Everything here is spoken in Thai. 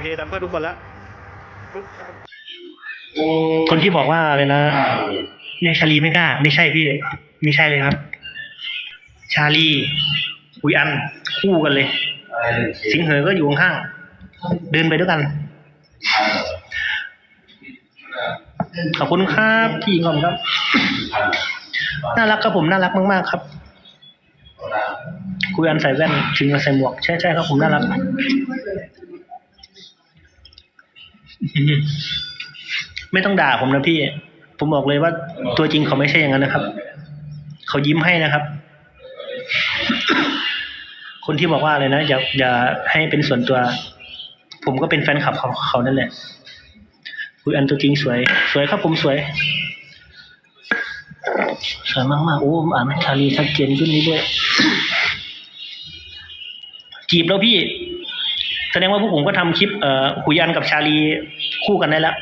ทำเพื่อนทุกคนละคนที่บอกว่าอะไรนะเนี่ยชาลีไม่กล้า ไม่ใช่พี่ไม่ใช่เลยครับ ชาลีอุยอัน คู่กันเลย สิงเหอก็อยู่ข้างๆเดินไปด้วยกันขอบคุณครับพี่งอมครับ น่ารักครับผมน่ารักมากๆครับคุยอันใส่แว่นชิงกันใส่หมวก ใช่ใช่ครับผมน่ารัก ไม่ต้องด่าผมนะพี่ ผมบอกเลยว่าตัวจริงเขาไม่ใช่อย่างนั้นนะครับ เขายิ้มให้นะครับ คนที่บอกว่าอะไรนะอย่าอย่าให้เป็นส่วนตัว ผมก็เป็นแฟนคลับของเขานั่นแหละคุยอันตัวจริงสวย สวยครับผมสวยสวยมากๆโอ้ผมอ่านชาลีชัดเจนขึ้นนี้ด้วยจีบแล้วพี่ แสดงว่าพวกผมก็ทำคลิปเอ่อคุยันกับชาลีคู่กันได้แล้ว